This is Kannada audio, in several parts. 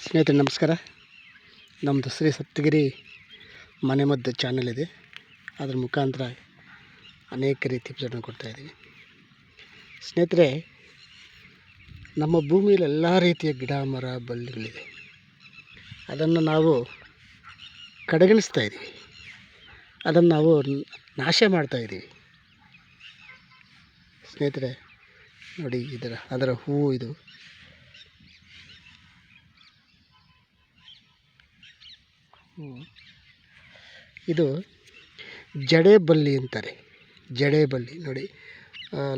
ಸ್ನೇಹಿತರೆ, ನಮಸ್ಕಾರ. ನಮ್ಮದು ಶ್ರೀ ಸಪ್ತಗಿರಿ ಮನೆ ಮದ್ದು ಚಾನಲ್ ಇದೆ. ಅದರ ಮುಖಾಂತರ ಅನೇಕ ರೀತಿ ಕೊಡ್ತಾ ಕೊಡ್ತಾಯಿದ್ದೀವಿ ಸ್ನೇಹಿತರೆ, ನಮ್ಮ ಭೂಮಿಯಲ್ಲಿ ಎಲ್ಲ ರೀತಿಯ ಗಿಡ, ಮರ ಬಳ್ಳಿಗಳಿದೆ ಅದನ್ನು ನಾವು ಕಡೆಗಣಿಸ್ತಾ ಇದ್ದೀವಿ. ಅದನ್ನು ನಾವು ನಾಶ ಮಾಡ್ತಾಯಿದ್ದೀವಿ ಸ್ನೇಹಿತರೆ, ನೋಡಿ ಇದರ, ಅದರ ಹೂವು ಇದು. ಇದು ಜಡೆ ಬಲ್ಲಿ ಅಂತಾರೆ. ಜಡೆ ಬಲ್ಲಿ, ನೋಡಿ.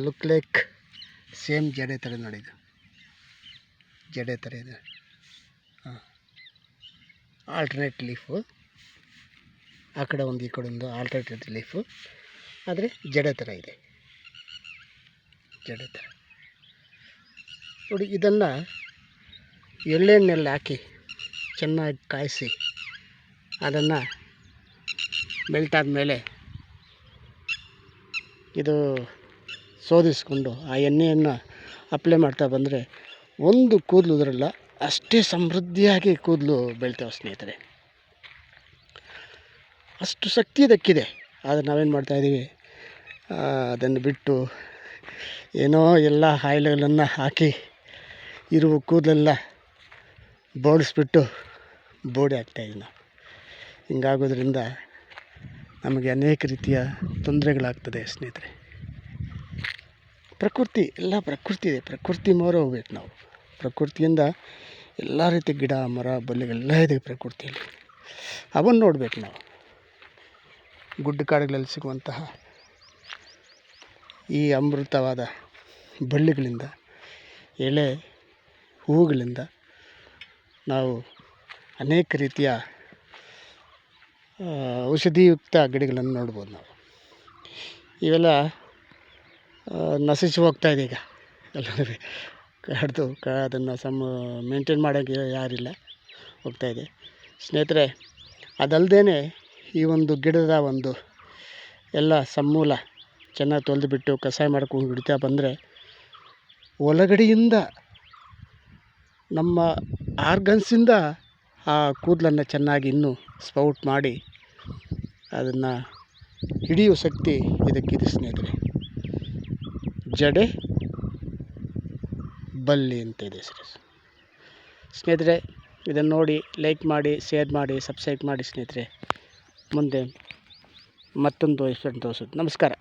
ಲುಕ್ ಲೈಕ್ ಸೇಮ್ ಜಡೆ ಥರ ನೋಡಿ ಇದು. ಜಡೆ ಥರ ಇದೆ. ಹಾಂ. ಆಲ್ಟರ್ನೇಟ್ ಲೀಫು ಆ ಕಡೆ ಒಂದು, ಈ ಕಡೆ ಒಂದು ಆಲ್ಟರ್ನೇಟ್ ಲೀಫು ಆದರೆ ಜಡೆ ಥರ ಇದೆ. ಜಡೆ ಥರ ನೋಡಿ, ಇದನ್ನು ಎಳ್ಳೆಣ್ಣೆಲ್ಲಿ ಹಾಕಿ ಚೆನ್ನಾಗಿ ಕಾಯಿಸಿ ಅದನ್ನು ಮೆಲ್ಟ್ ಆದಮೇಲೆ ಇದು ಶೋಧಿಸ್ಕೊಂಡು ಆ ಎಣ್ಣೆಯನ್ನು ಅಪ್ಲೈ ಮಾಡ್ತಾ ಬಂದರೆ ಒಂದು ಕೂದಲು ಉದುರಲ್ಲ, ಅಷ್ಟೇ ಸಮೃದ್ಧಿಯಾಗಿ ಕೂದಲು ಬೆಳಿತಾವೆ ಸ್ನೇಹಿತರೆ. ಅಷ್ಟು ಶಕ್ತಿ ಇದಕ್ಕಿದೆ. ಆದರೆ ನಾವೇನು ಮಾಡ್ತಾಯಿದ್ದೀವಿ ಅದನ್ನು ಬಿಟ್ಟು ಏನೋ ಎಲ್ಲ ಆಯಿಲ್ಗಳನ್ನು ಹಾಕಿ ಇರುವ ಕೂದಲೆಲ್ಲ ಬೋಡಿಸ್ಬಿಟ್ಟು ಬೋಡಿ ಹಾಕ್ತಾಯಿದ್ದೀವಿ ನಾವು. ಹಿಂಗಾಗೋದ್ರಿಂದ ನಮಗೆ ಅನೇಕ ರೀತಿಯ ತೊಂದರೆಗಳಾಗ್ತದೆ ಸ್ನೇಹಿತರೆ. ಪ್ರಕೃತಿ, ಎಲ್ಲ ಪ್ರಕೃತಿ ಇದೆ. ಪ್ರಕೃತಿ ಮೋರ ಹೋಗ್ಬೇಕು ನಾವು. ಪ್ರಕೃತಿಯಿಂದ ಎಲ್ಲ ರೀತಿ ಗಿಡ, ಮರ ಬಳ್ಳಿಗಳೆಲ್ಲ ಇದೆ ಪ್ರಕೃತಿಯಲ್ಲಿ. ಅವನ್ನು ನೋಡ್ಬೇಕು ನಾವು. ಗುಡ್ಡ ಕಾಡುಗಳಲ್ಲಿ ಸಿಗುವಂತಹ ಈ ಅಮೃತವಾದ ಬಳ್ಳಿಗಳಿಂದ ಎಲೆ ಹೂವುಗಳಿಂದ ನಾವು ಅನೇಕ ರೀತಿಯ ಔಷಧಿಯುಕ್ತ ಗಿಡಗಳನ್ನು ನೋಡ್ಬೋದು ನಾವು. ಇವೆಲ್ಲ ನಶಿಸಿ ಇದೆ ಈಗ. ಎಲ್ಲ ಕಡಿದು ಕ ಅದನ್ನು ಸಮ ಮೇಂಟೈನ್ ಮಾಡೋಕ್ಕೆ ಯಾರಿಲ್ಲ ಇದೆ. ಸ್ನೇಹಿತರೆ ಅದಲ್ಲದೇ ಈ ಒಂದು ಗಿಡದ ಒಂದು ಎಲ್ಲ ಸಮೂಲ ಚೆನ್ನಾಗಿ ತೊಳೆದು ಬಿಟ್ಟು ಕಷಾಯ ಮಾಡ್ಕೊಂಡು ಬಿಡ್ತಾ ಬಂದರೆ ಒಳಗಡೆಯಿಂದ ನಮ್ಮ ಆರ್ಗನ್ಸಿಂದ ಆ ಕೂದಲನ್ನು ಚೆನ್ನಾಗಿ ಇನ್ನೂ ಸ್ಪೌಟ್ ಮಾಡಿ ಅದನ್ನು ಹಿಡಿಯುವ ಶಕ್ತಿ ಇದಕ್ಕಿದೆ ಸ್ನೇಹಿತರೆ. ಜಡೆ, ಬಲ್ಲಿ ಅಂತ ಇದೆ ಸರ್. ಸ್ನೇಹಿತರೆ, ಇದನ್ನು ನೋಡಿ, ಲೈಕ್ ಮಾಡಿ, ಶೇರ್ ಮಾಡಿ, ಸಬ್ಸ್ಕ್ರೈಬ್ ಮಾಡಿ ಸ್ನೇಹಿತರೆ. ಮುಂದೆ ಮತ್ತೊಂದು ಎಷ್ಟೊಂದು ತೋರಿಸೋದು ನಮಸ್ಕಾರ.